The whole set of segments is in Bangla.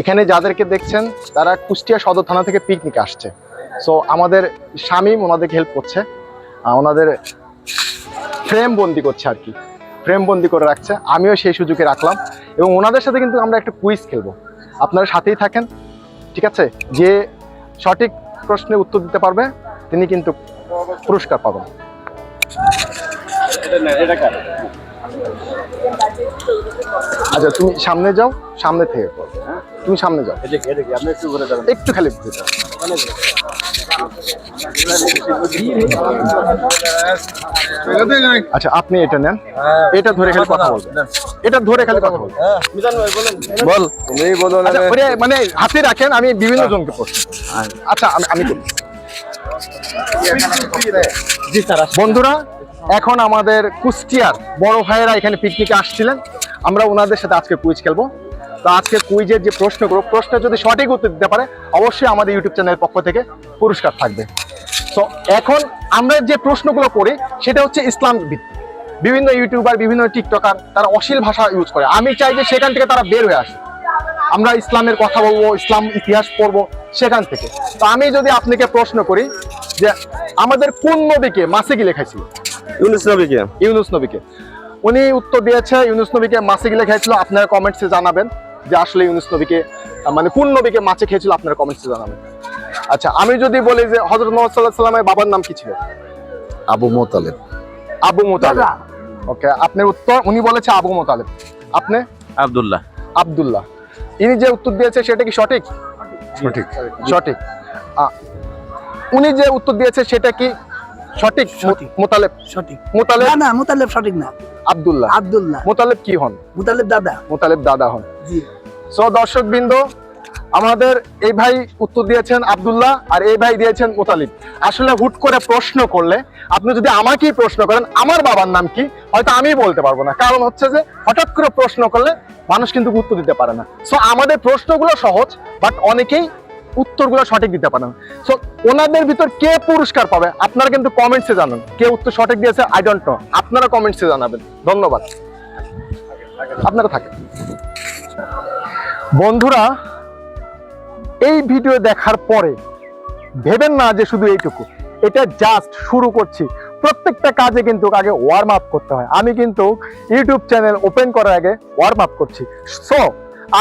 এখানে যাদেরকে দেখছেন, তারা কুষ্টিয়া সদর থানা থেকে পিকনিক আসছে। সো আমাদের শামীম ওনাদেরকে হেল্প করছে। ওনাদের ফ্রেম বন্দি করছে আর কি। ফ্রেম বন্দি করে রাখছে। আমিও সেই সুযোগে রাখলাম। এবং ওনাদের সাথে কিন্তু আমরা একটা কুইজ খেলব। আপনারা সাথেই থাকেন, ঠিক আছে? যে সঠিক প্রশ্নের উত্তর দিতে পারবে, তিনি কিন্তু পুরস্কার পাবেন। আচ্ছা তুমি সামনে যাও সামনে থেকে করো হ্যাঁ? তুমি সামনে যাও। একটু খালি ঘুরে যাও। আচ্ছা আপনি এটা নেন। এটা ধরে খালি কথা বলবেন। এটা ধরে খালি কথা বলবেন। বল। তুমি বলো আচ্ছা মানে হাতে রাখেন আমি বিভিন্ন জনকে প্রশ্ন আচ্ছা আমি আমি করি। বন্ধুরা এখন আমাদের কুষ্টিয়ার বড় ভাইয়েরা এখানে পিকনিকে আসছিলেন। আমরা ওনাদের সাথে আজকে কুইজ খেলব। তো আজকে কুইজের যে প্রশ্নগুলো প্রশ্ন যদি সঠিক উত্তর দিতে পারে, অবশ্যই আমাদের ইউটিউব চ্যানেলের পক্ষ থেকে পুরস্কার থাকবে। তো এখন আমরা যে প্রশ্নগুলো করি, সেটা হচ্ছে ইসলাম ভিত্তিক। বিভিন্ন ইউটিউবার বিভিন্ন টিকটকার তারা অশ্লীল ভাষা ইউজ করে। আমি চাই যে সেখান থেকে তারা বের হয়ে আসে আমরা ইসলামের কথা বলব, ইসলাম ইতিহাস পড়ব সেখান থেকে। তো আমি যদি আপনাকে প্রশ্ন করি যে আমাদের কোন নবীকে মাসে গিলে খাইছিল ইউনুস নবীকে? ইউনুস নবীকে। উনি উত্তর দিয়েছে ইউনুস নবীকে মাছে গিলে খেয়েছিল আপনারা কমেন্টসে জানাবেন যে আসলে ইউনুস নবীকে মানে কোন নবীকে মাছে খেয়েছিল আপনারা কমেন্টসে জানাবেন। আচ্ছা আমি যদি বলি যে হজরত মোহাম্মদ সাল্লাহ সাল্লামের বাবার নাম কি ছিল? আবু মোতালেব। আবু মোতালেব। ওকে আপনার উত্তর উনি বলেছে আবু মোতালেব। আপনি? আব্দুল্লাহ। আব্দুল্লাহ। ইনি যে উত্তর দিয়েছে সেটা কি সঠিক? সঠিক। সঠিক। উনি যে উত্তর দিয়েছে সেটা কি সঠিক। মোতালেব। সঠিক। মোতালেব? না না মুতালেব সঠিক না। আব্দুল্লাহ। আব্দুল্লাহ। মোতালেব কি হন? মুতালেব দাদা। মোতালেব দাদা হন। জি। সো দর্শক বৃন্দ আমাদের এই ভাই উত্তর দিয়েছেন আব্দুল্লাহ আর এই ভাই দিয়েছেন মোতালিব। আসলে হুট করে প্রশ্ন করলে আপনি যদি আমাকেই প্রশ্ন করেন আমার বাবার নাম কি? হয়তো আমি বলতে পারব না। কারণ হচ্ছে যে হঠাৎ করে প্রশ্ন করলে মানুষ কিন্তু উত্তর দিতে পারে না। সো আমাদের প্রশ্নগুলো সহজ বাট অনেকেই উত্তরগুলো সঠিক দিতে পারে না সো ওনাদের ভিতর কে পুরস্কার পাবে? আপনারা কিন্তু কমেন্টসে জানান। কে উত্তর সঠিক দিয়েছে? আই ডোন্ট নো আপনারা কমেন্টসে জানাবেন। ধন্যবাদ। আপনারা থাকেন। বন্ধুরা, এই ভিডিও দেখার পরে ভেবেন না যে শুধু এইটুকু। এটা জাস্ট শুরু করছি। প্রত্যেকটা কাজে কিন্তু আগে ওয়ার্ম আপ করতে হয়। আমি কিন্তু ইউটিউব চ্যানেল ওপেন করার আগে ওয়ার্ম আপ করছি। সো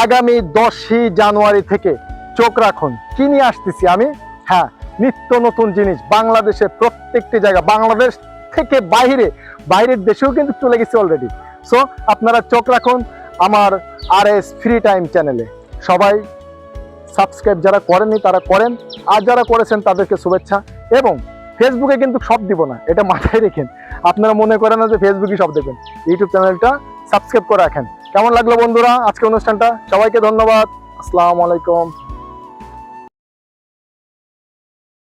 আগামী দশই জানুয়ারি থেকে চোখ রাখুন। কি নিয়ে আসতেছি আমি? হ্যাঁ নিত্য নতুন জিনিস। বাংলাদেশের প্রত্যেকটি জায়গা, বাংলাদেশ থেকে বাইরে, বাইরের দেশেও কিন্তু চলে গেছে অলরেডি সো আপনারা চোখ রাখুন আমার আর এস ফ্রি টাইম চ্যানেলে সবাই সাবস্ক্রাইব যারা করেনি তারা করেন। আর যারা করেছেন, তাদেরকে শুভেচ্ছা। এবং ফেসবুকে কিন্তু সব দিব না, এটা মাথায় রেখেন। আপনারা মনে করেন না যে ফেসবুকে সব দেবেন। ইউটিউব চ্যানেলটা সাবস্ক্রাইব করে রাখেন। কেমন লাগল বন্ধুরা আজকে অনুষ্ঠানটা? সবাইকে ধন্যবাদ। আসসালামু আলাইকুম।